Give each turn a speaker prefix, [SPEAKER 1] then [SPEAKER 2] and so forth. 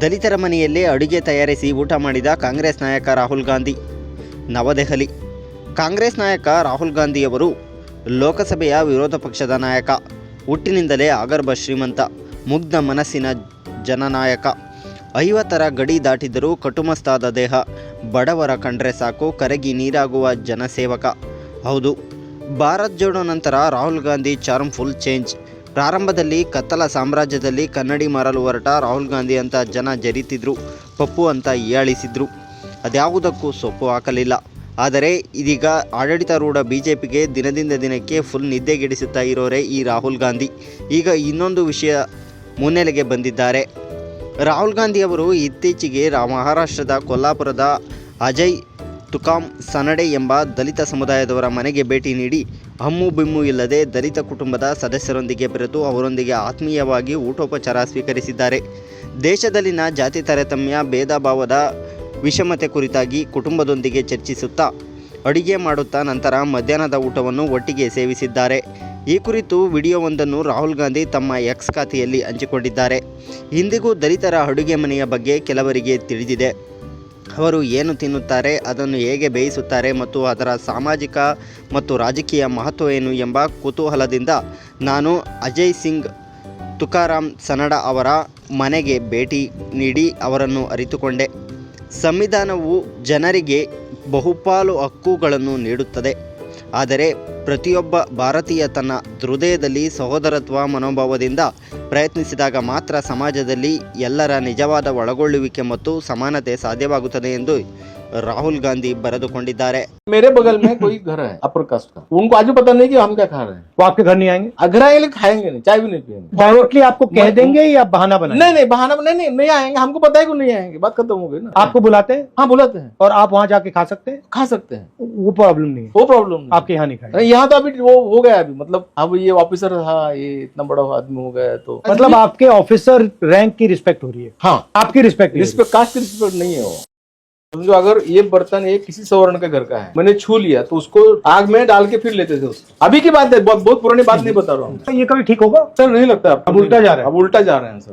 [SPEAKER 1] ದಲಿತರ ಮನೆಯಲ್ಲೇ ಅಡುಗೆ ತಯಾರಿಸಿ ಊಟ ಮಾಡಿದ ಕಾಂಗ್ರೆಸ್ ನಾಯಕ ರಾಹುಲ್ ಗಾಂಧಿ. ನವದೆಹಲಿ. ಕಾಂಗ್ರೆಸ್ ನಾಯಕ ರಾಹುಲ್ ಗಾಂಧಿಯವರು ಲೋಕಸಭೆಯ ವಿರೋಧ ಪಕ್ಷದ ನಾಯಕ. ಹುಟ್ಟಿನಿಂದಲೇ ಆಗರ್ಭ ಶ್ರೀಮಂತ, ಮುಗ್ಧ ಮನಸ್ಸಿನ ಜನನಾಯಕ ಐವತ್ತರ ಗಡಿ ದಾಟಿದರೂ ಕಟುಮಸ್ತಾದ ದೇಹ, ಬಡವರ ಕಂಡ್ರೆ ಸಾಕು, ಕರಗಿ ನೀರಾಗುವ ಜನಸೇವಕ. ಹೌದು. ಭಾರತ್ ಜೋಡೋ ನಂತರ Rahul Gandhi charm full change ಪ್ರಾರಂಭದಲ್ಲಿ ಕತ್ತಲ ಸಾಮ್ರಾಜ್ಯದಲ್ಲಿ ಕನ್ನಡಿ ಮಾರಲು ಹೊರಟ ರಾಹುಲ್ ಗಾಂಧಿ ಅಂತ ಜನ ಜರಿತಿದ್ರು, ಪಪ್ಪು ಅಂತ ಹೀಯಾಳಿಸಿದ್ರು ಅದ್ಯಾವುದಕ್ಕೂ ಸೊಪ್ಪು ಹಾಕಲಿಲ್ಲ. ಆದರೆ ಇದೀಗ ಆಡಳಿತಾರೂಢ ಬಿ ಜೆ ಪಿಗೆ ದಿನದಿಂದ ದಿನಕ್ಕೆ ಫುಲ್ ನಿದ್ದೆಗೆಡಿಸುತ್ತಾ ಇರೋರೇ ಈ ರಾಹುಲ್ ಗಾಂಧಿ. ಈಗ ಇನ್ನೊಂದು ವಿಷಯ ಮುನ್ನೆಲೆಗೆ ಬಂದಿದ್ದಾರೆ. ರಾಹುಲ್ ಗಾಂಧಿಯವರು ಇತ್ತೀಚೆಗೆ ಮಹಾರಾಷ್ಟ್ರದ ಕೊಲ್ಲಾಪುರದ ಅಜಯ್ ತುಕಾಮ್ ಸನಡೆ ಎಂಬ ದಲಿತ ಸಮುದಾಯದವರ ಮನೆಗೆ ಭೇಟಿ ನೀಡಿ ಹಮ್ಮು ಬಿಮ್ಮು ಇಲ್ಲದೆ ದಲಿತ ಕುಟುಂಬದ ಸದಸ್ಯರೊಂದಿಗೆ ಬೆರೆತು ಅವರೊಂದಿಗೆ ಆತ್ಮೀಯವಾಗಿ ಊಟೋಪಚಾರ ಸ್ವೀಕರಿಸಿದ್ದಾರೆ. ದೇಶದಲ್ಲಿನ ಜಾತಿ ತಾರತಮ್ಯ ಭೇದ ಭಾವದ ವಿಷಮತೆ ಕುರಿತಾಗಿ ಕುಟುಂಬದೊಂದಿಗೆ ಚರ್ಚಿಸುತ್ತಾ, ಅಡಿಗೆ ಮಾಡುತ್ತಾ ನಂತರ ಮಧ್ಯಾಹ್ನದ ಊಟವನ್ನು ಒಟ್ಟಿಗೆ ಸೇವಿಸಿದ್ದಾರೆ. ಈ ಕುರಿತು ವಿಡಿಯೋವೊಂದನ್ನು ರಾಹುಲ್ ಗಾಂಧಿ ತಮ್ಮ ಎಕ್ಸ್ ಖಾತೆಯಲ್ಲಿ ಹಂಚಿಕೊಂಡಿದ್ದಾರೆ. ಇಂದಿಗೂ ದಲಿತರ ಅಡುಗೆ ಮನೆಯ ಬಗ್ಗೆ ಕೆಲವರಿಗೆ ತಿಳಿದಿದೆ. ಅವರು ಏನು ತಿನ್ನುತ್ತಾರೆ, ಅದನ್ನು ಹೇಗೆ ಬೇಯಿಸುತ್ತಾರೆ ಮತ್ತು ಅದರ ಸಾಮಾಜಿಕ ಮತ್ತು ರಾಜಕೀಯ ಮಹತ್ವ ಏನು ಎಂಬ ಕುತೂಹಲದಿಂದ ನಾನು ಅಜಯ್ ಸಿಂಗ್ ತುಕಾರಾಮ್ ಸನಡ ಅವರ ಮನೆಗೆ ಭೇಟಿ ನೀಡಿ ಅವರನ್ನು ಅರಿತುಕೊಂಡೆ. ಸಂವಿಧಾನವು ಜನರಿಗೆ ಬಹುಪಾಲು ಹಕ್ಕುಗಳನ್ನು ನೀಡುತ್ತದೆ. ಆದರೆ ಪ್ರತಿಯೊಬ್ಬ ಭಾರತೀಯ ತನ್ನ ಹೃದಯದಲ್ಲಿ ಸಹೋದರತ್ವ ಮನೋಭಾವದಿಂದ ಪ್ರಯತ್ನಿಸಿದಾಗ ಮಾತ್ರ ಸಮಾಜದಲ್ಲಿ ಎಲ್ಲರ ನಿಜವಾದ ಒಳಗೊಳ್ಳುವಿಕೆ ಮತ್ತು ಸಮಾನತೆ ಸಾಧ್ಯವಾಗುತ್ತದೆ ಎಂದು ರಾಹುಲ್ ಗಾಂಧಿ ಬರೆದುಕೊಂಡಿದ್ದಾರೆ
[SPEAKER 2] मेरे बगल में कोई घर है अपर कास्ट का उनको आज भी पता नहीं कि हम क्या खा रहे हैं
[SPEAKER 3] वो आपके घर नहीं आएंगे
[SPEAKER 2] अगर आएंगे खाएंगे नहीं चाय भी नहीं पियेंगे
[SPEAKER 3] डायरेक्टली आपको कह
[SPEAKER 2] मैं-
[SPEAKER 3] देंगे या बहाना बनाएंगे
[SPEAKER 2] नहीं नहीं बहाना नहीं नहीं नहीं आएंगे हमको पता है कि नहीं आएंगे बात खत्म हो गई ना
[SPEAKER 3] आपको बुलाते हैं
[SPEAKER 2] हाँ बुलाते हैं
[SPEAKER 3] और आप वहां जाके खा सकते हैं
[SPEAKER 2] खा सकते हैं
[SPEAKER 3] वो प्रॉब्लम नहीं है
[SPEAKER 2] वो प्रॉब्लम नहीं
[SPEAKER 3] आपके यहाँ नहीं खाएंगे
[SPEAKER 2] नहीं, यहाँ तो अभी वो हो गया अभी मतलब अब ये ऑफिसर था ये इतना बड़ा आदमी हो गया है तो
[SPEAKER 3] मतलब आपके ऑफिसर रैंक की रिस्पेक्ट हो रही है
[SPEAKER 2] हाँ
[SPEAKER 3] आपकी रिस्पेक्ट
[SPEAKER 2] रिस्पेक्ट कास्ट की रिस्पेक्ट नहीं है वो समझो अगर ये बर्तन ये किसी सवर्ण के घर का है मैंने छू लिया तो उसको आग में डाल के फिर लेते थे उसको अभी की बात है बहुत बहुत पुरानी बात नहीं बता रहा हूँ।
[SPEAKER 3] ये कभी ठीक होगा?
[SPEAKER 2] सर नहीं लगता
[SPEAKER 3] अब उल्टा जा रहा है।
[SPEAKER 2] अब उल्टा जा रहे हैं सर।